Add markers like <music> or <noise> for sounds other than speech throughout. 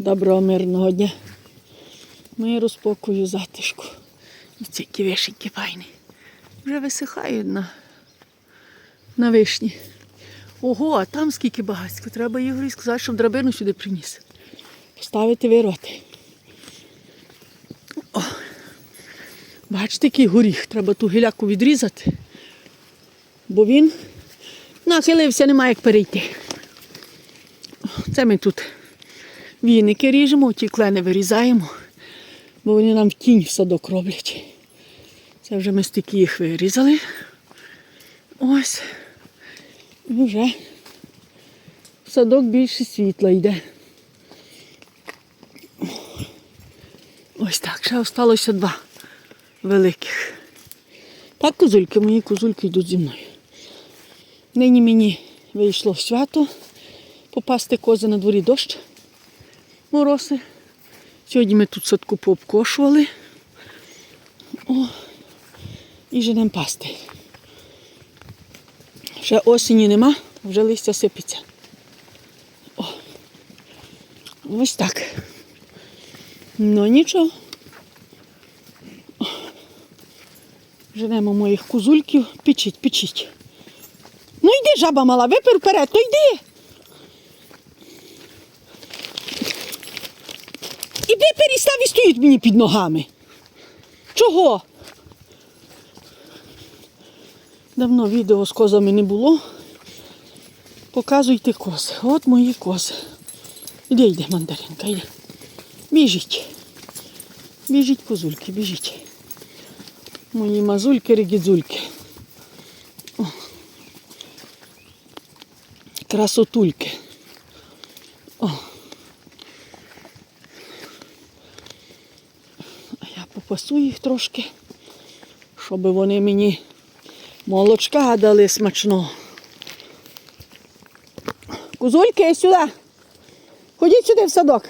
Доброго мирного дня. Миру, спокою, затишку. І ці які файні. Вже висихають на, на вишні. Ого, а там скільки багатсько. Треба Ігорі сказати, щоб драбину сюди приніс. Поставити вироти. О, бачите, який горіх. Треба ту гіляку відрізати, бо він нахилився, немає як перейти. Це ми тут віники ріжемо, ті клени вирізаємо, бо вони нам в тінь в садок роблять. Це вже ми стільки їх вирізали. Ось. І вже в садок більше світла йде. Ось так, ще залишилося два великих. Так, козульки, мої козульки йдуть зі мною. Нині мені вийшло свято попасти кози на дворі дощ, мороси. Сьогодні ми тут садку пообкошували. О, і женемо пасти. Ще осені нема, вже листя сипеться. О, ось так. Ну нічого. Женемо моїх козульків. Печіть, печіть. Ну йди, жаба мала, випер вперед, то йди. Іди перестав і стоїть мені під ногами. Чого? Давно відео з козами не було. Показуйте кози. От мої кози. Іди, йди, мандаринка, йди. Біжіть. Біжіть, козульки, біжіть. Мої мазульки, регідзульки. Красотульки. О. А я попасу їх трошки, щоб вони мені молочка дали смачного. Кузульки, сюди. Ходіть сюди в садок.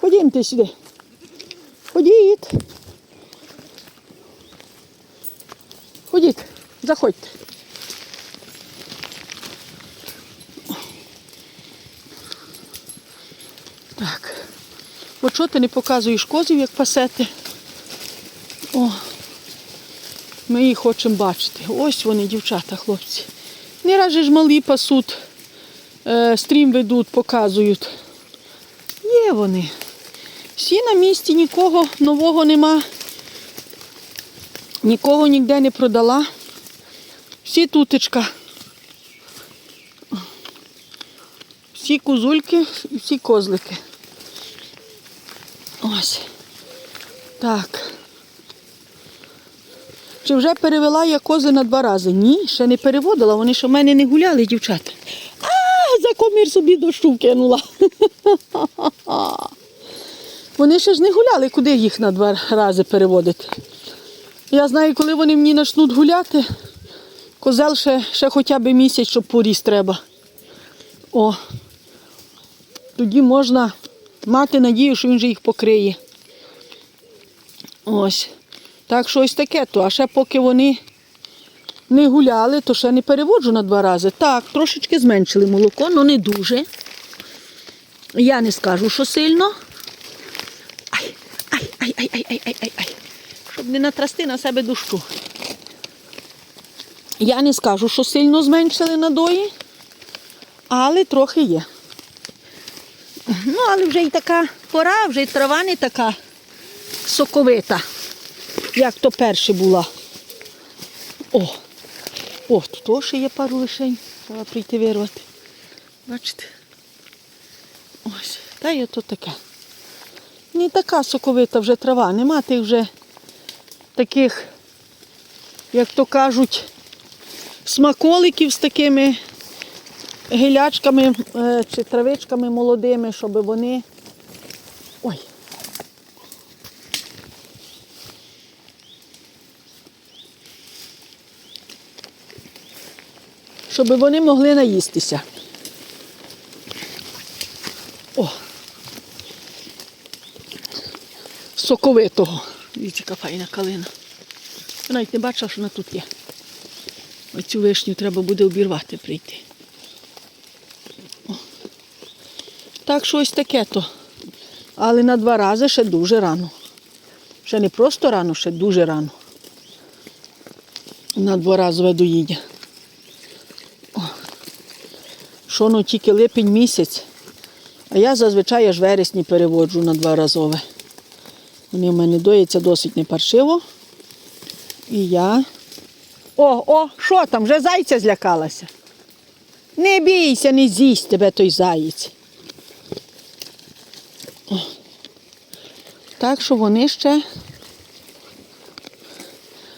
Ходімте сюди. Ходіть. Ходіть, заходьте. От що ти не показуєш козів, як пасете? О, ми їх хочемо бачити. Ось вони, дівчата, хлопці. Не раже ж малі пасуть, е, стрім ведуть, показують. Є вони. Всі на місці, нікого нового нема. Нікого ніде не продала. Всі тутечка. Всі козульки і всі козлики. Ось. Так. Чи вже перевела я кози на два рази? Ні, ще не переводила, вони ще в мене не гуляли, дівчата. А, за комір собі дощу вкинула. <laughs> Вони ще ж не гуляли, куди їх на два рази переводити. Я знаю, коли вони мені почнуть гуляти, козел ще, ще хоча б місяць, щоб поріс треба. О, тоді можна мати надію, що він же їх покриє. Ось. Так що ось таке то. А ще поки вони не гуляли, то ще не переводжу на два рази. Так, трошечки зменшили молоко, але не дуже. Я не скажу, що сильно. Ай, ай, ай, ай, ай, ай, ай, ай, ай. Щоб не натрасти на себе дужку. Я не скажу, що сильно зменшили надої, але трохи є. Ну, але вже й така пора, вже й трава не така соковита, як то перше була. О, о, тут ще є пару лишень. Треба прийти вирвати. Бачите? Ось, та є то таке. Не така соковита вже трава, нема тих вже таких, як то кажуть, смаколиків з такими гілячками е, чи травичками молодими, щоб вони. Ой. Щоб вони могли наїстися. О! Соковитого. Дивіться, яка файна калина. Я навіть не бачила, що вона тут є. Оцю вишню треба буде обірвати прийти. Так що ось таке то. Але на два рази ще дуже рано. Ще не просто рано, ще дуже рано. На дворазове доїдя. О. Що ну тільки липень місяць. А я зазвичай аж вересні переводжу на дворазове. Вони в мене доїться досить непаршиво. І я. О, о, що там? Вже зайця злякалася. Не бійся, не з'їсть тебе той заєць. Так що вони ще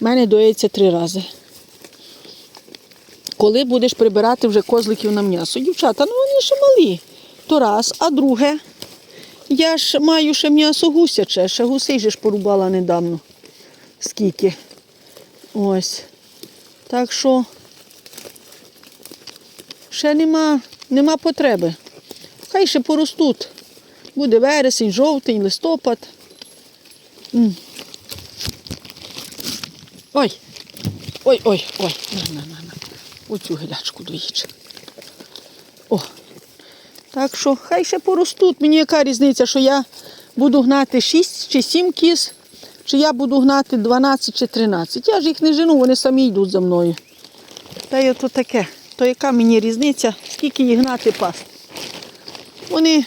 в мене доїться три рази. Коли будеш прибирати вже козликів на м'ясо? Дівчата, ну вони ще малі. То раз, а друге. Я ж маю ще м'ясо гусяче, ще гусей же ж порубала недавно. Скільки. Ось. Так що ще нема, нема потреби. Хай ще поростуть. Буде вересень, жовтень, листопад. Ой. Ой, ой. На, на, на, на. Оцю гілячку доїть. О. Так що хай ще поростуть. Мені яка різниця, що я буду гнати 6 чи 7 кіз, чи я буду гнати 12 чи 13. Я ж їх не жену, вони самі йдуть за мною. Та й ото таке. То яка мені різниця, скільки їх гнати пасти. Вони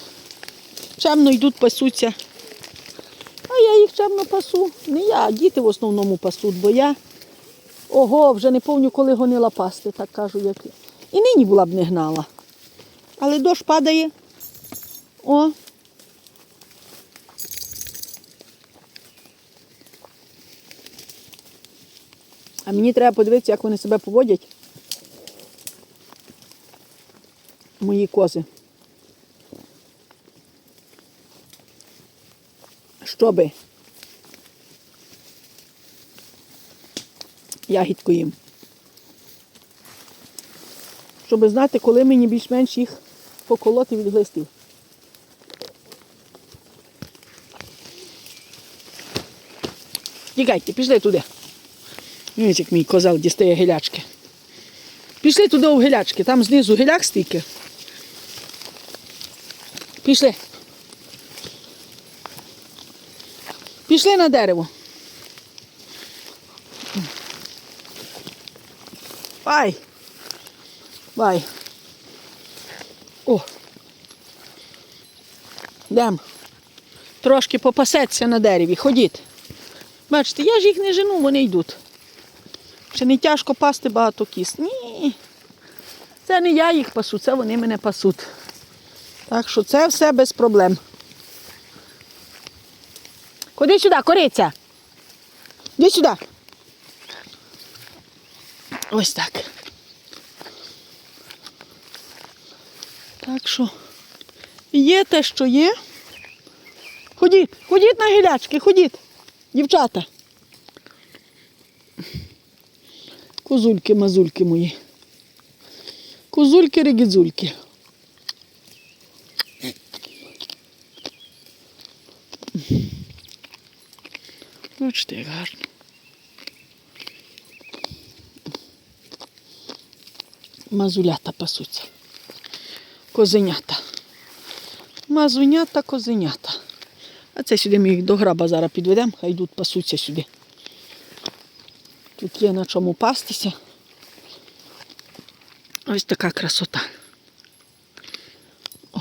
чемно йдуть, пасуться. Я їх чемно пасу. Не я, а діти в основному пасуть, бо я ого, вже не пам'ятаю, коли гонила пасти, так кажу, як. І нині була б не гнала. Але дощ падає. О. А мені треба подивитися, як вони себе поводять. Мої кози. Щоби. Ягідку їм. Щоб знати, коли мені більш-менш їх поколоти від глистів. Тікайте, пішли туди. Ось як мій козел дістає гілячки. Пішли туди у гілячки, там знизу гіляк стільки. Пішли. Пішли на дерево. Вай. Вай. О. Йдем. Трошки попасеться на дереві. Ходіть. Бачите, я ж їх не жену, вони йдуть. Чи не тяжко пасти багато кіс? Ні. Це не я їх пасу, це вони мене пасуть. Так що це все без проблем. Ходи сюди, кориця. Іди сюди. Ось так. Так що є те, що є. Ходіть, ходіть на гілячки, ходіть, дівчата. Козульки, мазульки мої. Козульки, регідзульки. Бачите, як гарно. Мазулята пасуться. Козенята. Мазунята, козенята. А це сюди ми їх до граба зараз підведемо, хай йдуть пасуться сюди. Тут є на чому пастися. Ось така красота. О.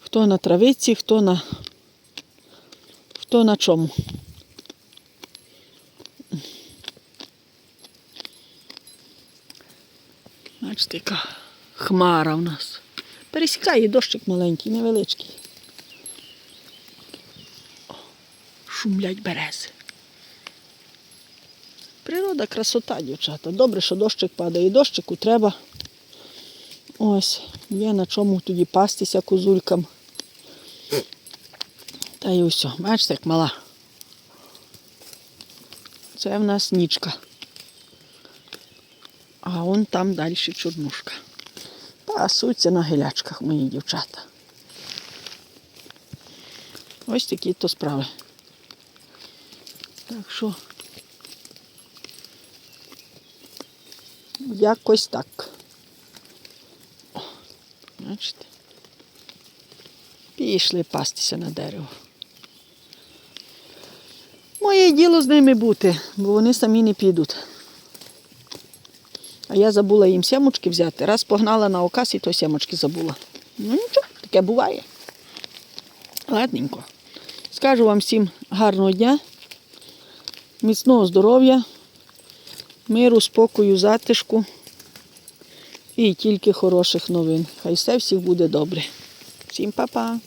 Хто на травиці, хто на хто на чому. Бачите, яка хмара у нас. Пересікає дощик маленький, невеличкий. О, Шумлять берези. Природа красота, дівчата. Добре, що дощик падає. Дощику треба. Ось, є на чому тоді пастися козулькам. Та й усе. Бачите, як мала. Це в нас нічка. А вон там далі чорнушка. Пасуться на гілячках мої дівчата. Ось такі то справи. Так що якось так. О, бачите? І йшли пастися на дерево. Моє діло з ними бути, бо вони самі не підуть. А я забула їм сямочки взяти. Раз погнала на окас і то сямочки забула. Ну нічого, таке буває. Ладненько. Скажу вам всім гарного дня, міцного здоров'я, миру, спокою, затишку і тільки хороших новин. Хай все всіх буде добре. Всім па-па!